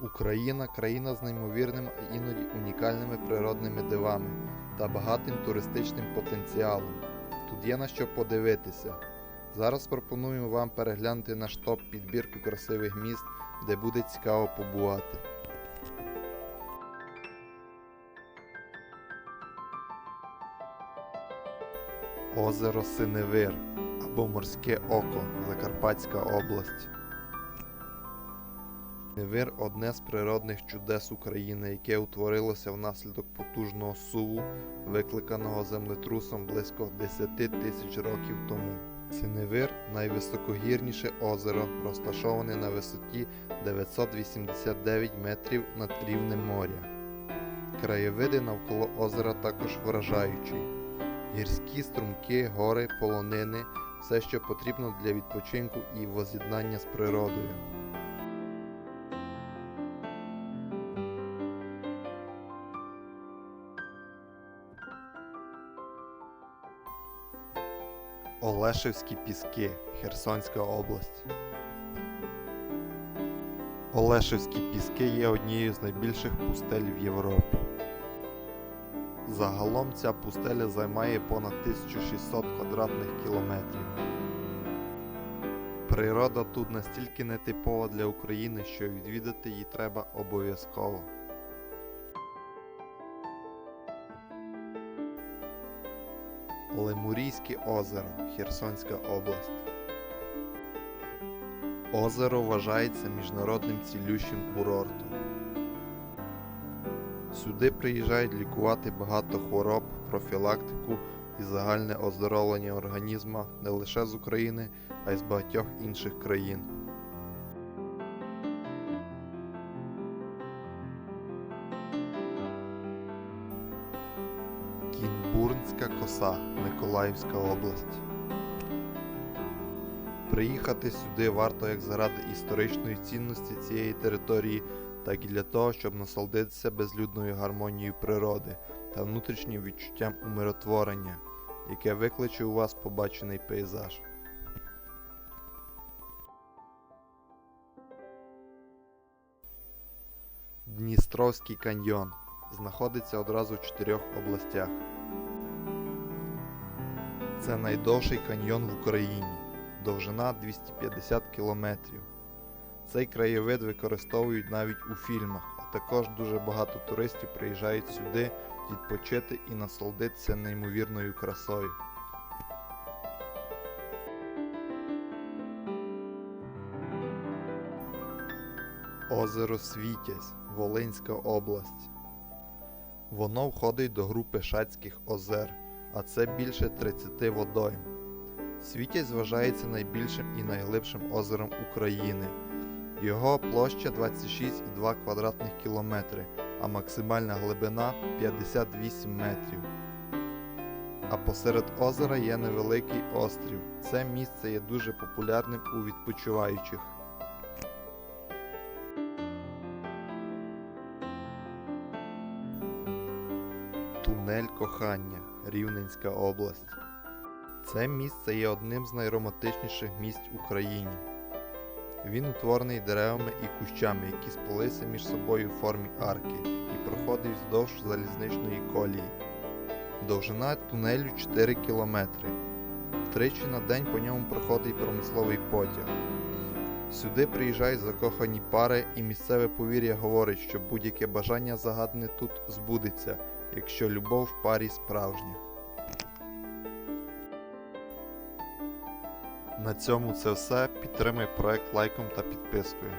Україна країна з неймовірними, а іноді унікальними природними дивами та багатим туристичним потенціалом. Тут є на що подивитися. Зараз пропонуємо вам переглянути наш топ підбірку красивих міст, де буде цікаво побувати. Озеро Синевир або Морське Око, Закарпатська область. Невир одне з природних чудес України, яке утворилося внаслідок потужного суву, викликаного землетрусом близько 10 тисяч років тому. Синевир найвисокогірніше озеро, розташоване на висоті 989 метрів над рівнем моря. Краєвиди навколо озера також вражаючі. Гірські струмки, гори, полонини все, що потрібно для відпочинку і воз'єднання з природою. Олешевські піски, Херсонська область. Олешевські піски є однією з найбільших пустель в Європі. Загалом ця пустеля займає понад 1600 квадратних кілометрів. Природа тут настільки нетипова для України, що відвідати її треба обов'язково. Лемурійське озеро, Херсонська область. Озеро вважається міжнародним цілющим курортом. Сюди приїжджають лікувати багато хвороб, профілактику і загальне оздоровлення організма не лише з України, а й з багатьох інших країн. Коса, Миколаївська область. Приїхати сюди варто як заради історичної цінності цієї території, так і для того, щоб насолодитися безлюдною гармонією природи та внутрішнім відчуттям умиротворення, яке викличе у вас побачений пейзаж. Дністровський каньйон знаходиться одразу в чотирьох областях. Це найдовший каньйон в Україні, довжина 250 кілометрів. Цей краєвид використовують навіть у фільмах, а також дуже багато туристів приїжджають сюди відпочити і насолодитися неймовірною красою. Озеро Світязь, Волинська область. Воно входить до групи Шацьких озер, а це більше 30 водойм. Світязь вважається найбільшим і найглибшим озером України. Його площа 26,2 квадратних кілометри, а максимальна глибина 58 метрів. А посеред озера є невеликий острів. Це місце є дуже популярним у відпочиваючих. Тунель кохання, Рівненська область. Це місце є одним з найромантичніших місць Україні. Він утворений деревами і кущами, які сплелися між собою в формі арки і проходить вздовж залізничної колії. Довжина тунелю 4 кілометри. Тричі на день по ньому проходить промисловий потяг. Сюди приїжджають закохані пари, і місцеве повір'я говорить, що будь-яке бажання загадане тут збудеться, якщо любов в парі справжня. На цьому це все. Підтримай проект лайком та підпискою.